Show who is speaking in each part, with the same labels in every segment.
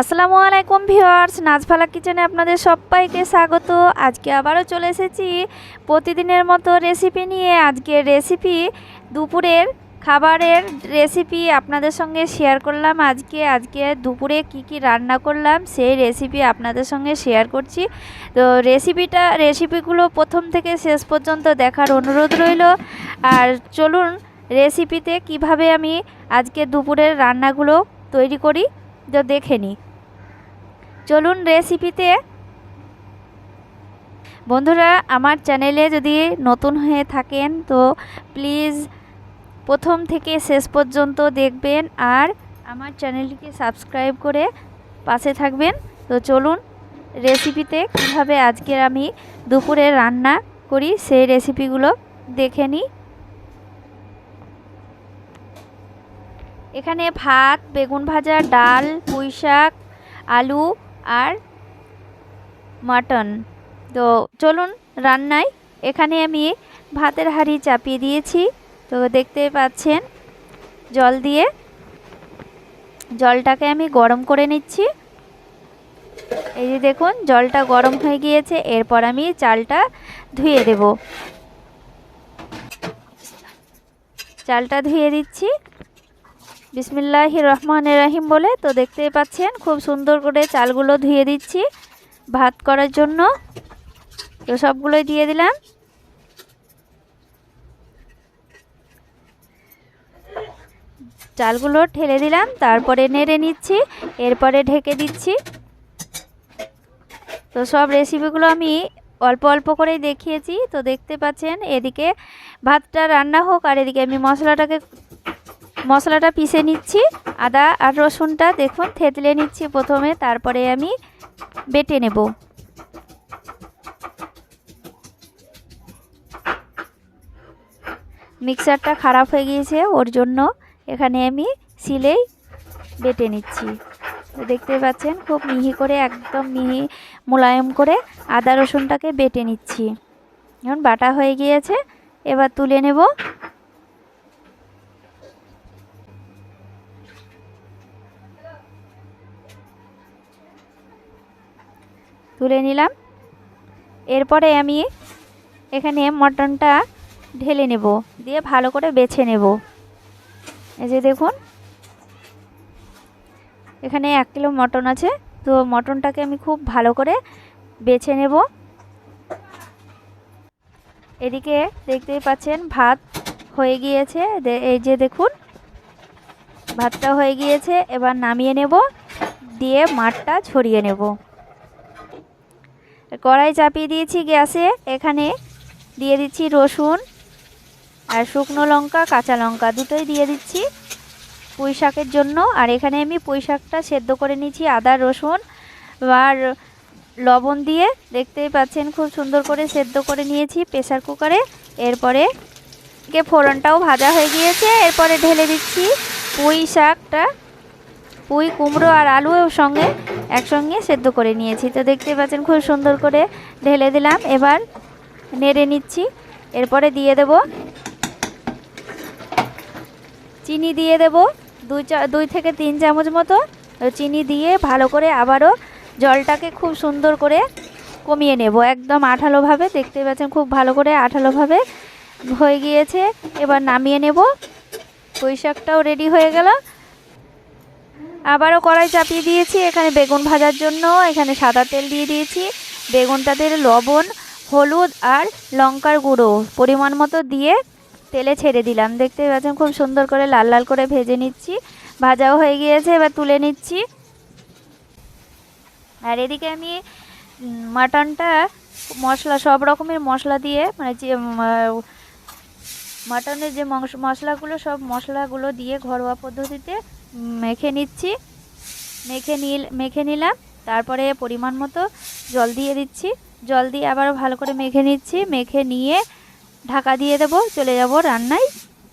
Speaker 1: আসসালামু আলাইকুম ভিউয়ার্স, নাজফালা কিচেনে আপনাদের সবাইকে স্বাগত। আজকে আবারও চলে এসেছি প্রতিদিনের মতো রেসিপি নিয়ে। আজকে রেসিপি দুপুরের খাবারের রেসিপি আপনাদের সঙ্গে শেয়ার করলাম আজকে। আজকে দুপুরে কি কি রান্না করলাম সেই রেসিপি আপনাদের সঙ্গে শেয়ার করছি। তো রেসিপিটা রেসিপিগুলো প্রথম থেকে শেষ পর্যন্ত দেখার অনুরোধ রইল। আর চলুন রেসিপিতে কীভাবে আমি আজকে দুপুরের রান্নাগুলো তৈরি করি তো দেখে নিই চলুন রেসিপিতে বন্ধুরা, আমার চ্যানেলে যদি নতুন হয়ে থাকেন, তো প্লিজ প্রথম থেকে শেষ পর্যন্ত দেখবেন আর আমার চ্যানেলটিকে সাবস্ক্রাইব করে পাশে থাকবেন। তো চলুন রেসিপিতে কীভাবে আজকের আমি দুপুরে রান্না করি, সেই রেসিপিগুলো দেখে নিই এখানে ভাত, বেগুন ভাজা, ডাল, পুঁই শাক, আলু আর মাটন। তো চলুন রান্নায়। এখানে আমি ভাতের হাঁড়ি চাপিয়ে দিয়েছি। তো দেখতে পাচ্ছেন, জল দিয়ে জলটাকে আমি গরম করে নিচ্ছি। এই যে দেখুন, জলটা গরম হয়ে গিয়েছে। এরপর আমি চালটা ধুয়ে দেব। চালটা ধুয়ে দিচ্ছি। বিসমিল্লাহ রহমান রাহিম বলে তো দেখতেই পাচ্ছেন, খুব সুন্দর করে চালগুলো ধুয়ে দিচ্ছি ভাত করার জন্য। তো সবগুলোই দিয়ে দিলাম। চালগুলো ঠেলে দিলাম, তারপরে নেড়ে নিচ্ছি, এরপরে ঢেকে দিচ্ছি। তো সব রেসিপিগুলো আমি অল্প অল্প করেই দেখিয়েছি, তো দেখতে পাচ্ছেন, এদিকে ভাতটা রান্না হোক আর এদিকে আমি মশলাটাকে মশলাটা পিষে নিচ্ছি। আদা আর রসুনটা দেখুন, থেতলে নিচ্ছি প্রথমে, তারপরে আমি বেটে নেব। মিক্সারটা খারাপ হয়ে গিয়েছে, ওর জন্য এখানে আমি সিলেই বেটে নিচ্ছি। দেখতে পাচ্ছেন, খুব মিহি করে, একদম মিহি মোলায়েম করে আদা রসুনটাকে বেটে নিচ্ছি। এখন বাটা হয়ে গিয়েছে, এবার তুলে নেব। তুলে নিলাম। এরপরে আমি এখানে মটনটা ঢেলে নেব, দিয়ে ভালো করে বেছে নেব। এই যে দেখুন, এখানে এক কিলো মটন আছে, তো মটনটাকে আমি খুব ভালো করে বেছে নেব। এদিকে দেখতেই পাচ্ছেন, ভাত হয়ে গিয়েছে। এই যে দেখুন, ভাতটা হয়ে গিয়েছে, এবার নামিয়ে নেব, দিয়ে মাঠটা ছড়িয়ে নেব। কড়াই চাপিয়ে দিয়েছি গ্যাসে। এখানে দিয়ে দিচ্ছি রসুন আর শুকনো লঙ্কা, কাঁচা লঙ্কা দুটোই দিয়ে দিচ্ছি পুঁই শাকের জন্য। আর এখানে আমি পুঁই শাকটা সেদ্ধ করে নিয়েছি, আদা, রসুন আর লবণ দিয়ে। দেখতেই পাচ্ছেন খুব সুন্দর করে সেদ্ধ করে নিয়েছি প্রেসার কুকারে। এরপরে কে ফোড়নটাও ভাজা হয়ে গিয়েছে। এরপরে ঢেলে দিচ্ছি পুঁই শাকটা, পুঁই, কুমড়ো আর আলু সঙ্গে। একসঙ্গে সেদ্ধ করে নিয়েছি। তো দেখতে পাচ্ছেন খুব সুন্দর করে ঢেলে দিলাম। এবার নেড়ে নিচ্ছি। এরপরে দিয়ে দেব চিনি দিয়ে দেব দুই চা, দুই থেকে তিন চামচ মতো চিনি দিয়ে ভালো করে আবারও জলটাকে খুব সুন্দর করে কমিয়ে নেব। একদম আঠালোভাবে দেখতে পাচ্ছেন খুব ভালো করে আঠালোভাবে হয়ে গিয়েছে। এবার নামিয়ে নেব। পুঁই রেডি হয়ে গেল। আবারও কড়াই চাপিয়ে দিয়েছি। এখানে বেগুন ভাজার জন্য এখানে সাদা তেল দিয়ে দিয়েছি। বেগুনটাতে লবণ, হলুদ আর লঙ্কার গুঁড়ো পরিমাণ মতো দিয়ে তেলে ছেড়ে দিলাম। দেখতে পাচ্ছেন খুব সুন্দর করে লাল লাল করে ভেজে নিচ্ছি। ভাজাও হয়ে গিয়েছে, এবার তুলে নিচ্ছি। আর এদিকে আমি মাটনটা মশলা, সব রকমের মশলা দিয়ে মানে যে মাটনের যে মশলাগুলো, সব মশলাগুলো দিয়ে ঘরোয়া পদ্ধতিতে মেখে নিচ্ছি। মেখে নিল মেখে নিলাম। তারপরে পরিমাণ মতো জল দিয়ে দিচ্ছি। জল দিয়ে আবার ভালো করে মেখে নিচ্ছি। মেখে নিয়ে ঢাকা দিয়ে দেব। চলে যাব রান্নায়।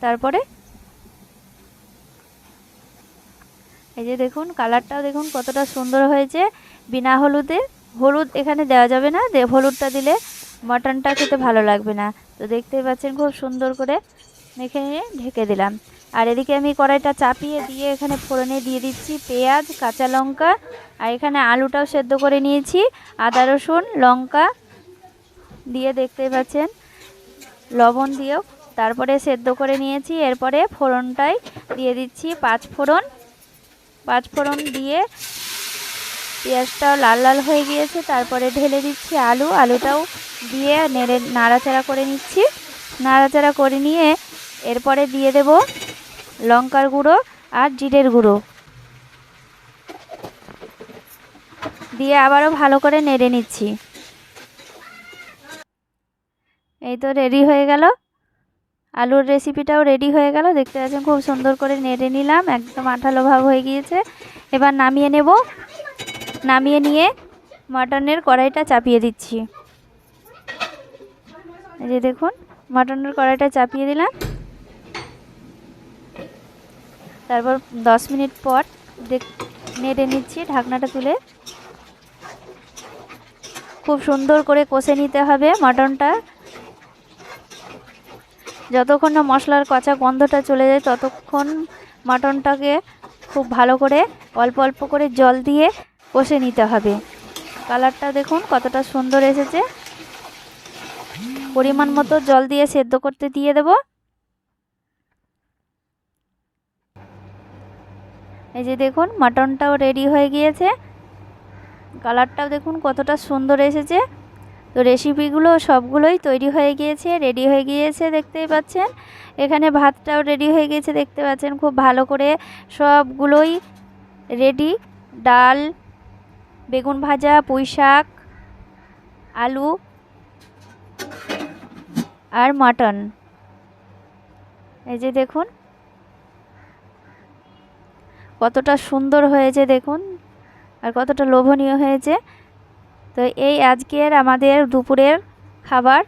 Speaker 1: তারপরে এই যে দেখুন, কালারটাও দেখুন কতটা সুন্দর হয়েছে। বিনা হলুদে। হলুদ এখানে দেওয়া যাবে না। হলুদটা দিলে মটনটা খেতে ভালো লাগবে না। তো দেখতেই পাচ্ছেন খুব সুন্দর করে মেখে নিয়ে ঢেকে দিলাম। আর এদিকে আমি কড়াইটা চাপিয়ে দিয়ে এখানে ফোড়নে দিয়ে দিচ্ছি পেঁয়াজ, কাঁচা লঙ্কা আর এখানে আলুটাও সেদ্ধ করে নিয়েছি। আদা, রসুন, লঙ্কা দিয়ে দেখতে পাচ্ছেন, লবণ দিয়েও তারপরে সেদ্ধ করে নিয়েছি। এরপরে ফোড়নটাই দিয়ে দিচ্ছি পাঁচ ফোড়ন। পাঁচ ফোড়ন দিয়ে পেঁয়াজটাও লাল লাল হয়ে গিয়েছে। তারপরে ঢেলে দিচ্ছি আলু। আলুটাও দিয়ে নেড়ে নাড়াচাড়া করে নিচ্ছি। নাড়াচাড়া করে নিয়ে এরপরে দিয়ে দেব লঙ্কার গুঁড়ো আর জিরের গুঁড়ো। দিয়ে আবারও ভালো করে নেড়ে নিচ্ছি। এই তো রেডি হয়ে গেল। আলুর রেসিপিটাও রেডি হয়ে গেল। দেখতে পাচ্ছেন খুব সুন্দর করে নেড়ে নিলাম। একদম আঠালো ভাব হয়ে গিয়েছে। এবার নামিয়ে নেব। নামিয়ে নিয়ে মাটনের কড়াইটা চাপিয়ে দিচ্ছি। এই যে দেখুন, মাটনের কড়াইটা চাপিয়ে দিলাম। তারপর দশ মিনিট পর নেড়ে নিচ্ছি ঢাকনাটা তুলে। খুব সুন্দর করে কষে নিতে হবে মাটনটা। যতক্ষণ না মশলার কচা গন্ধটা চলে যায় ততক্ষণ মাটনটাকে খুব ভালো করে অল্প অল্প করে জল দিয়ে কষে নিতে হবে। কালারটা দেখুন কতটা সুন্দর এসেছে। পরিমাণ মতো জল দিয়ে সেদ্ধ করতে দিয়ে দেব। এই যে দেখুন মাটনটাও রেডি হয়ে গিয়েছে। কালারটাও দেখুন কতটা সুন্দর এসেছে। তো রেসিপিগুলো সবগুলোই তৈরি হয়ে গিয়েছে রেডি হয়ে গিয়েছে দেখতেই পাচ্ছেন। এখানে ভাতটাও রেডি হয়ে গিয়েছে দেখতে পাচ্ছেন, খুব ভালো করে সবগুলোই রেডি ডাল, বেগুন ভাজা, পুঁই শাক, আলু আর মাটন। এই যে দেখুন কতটা সুন্দর হয়েছে দেখুন, আর কতটা লোভনীয় হয়েছে। তো এই আজকের আমাদের দুপুরের খাবার।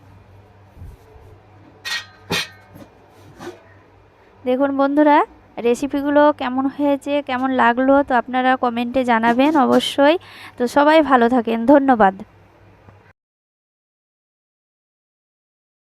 Speaker 1: দেখুন বন্ধুরা রেসিপিগুলো কেমন হয়েছে, কেমন লাগল তো আপনারা কমেন্টে জানাবেন অবশ্যই। তো সবাই ভালো থাকেন, ধন্যবাদ।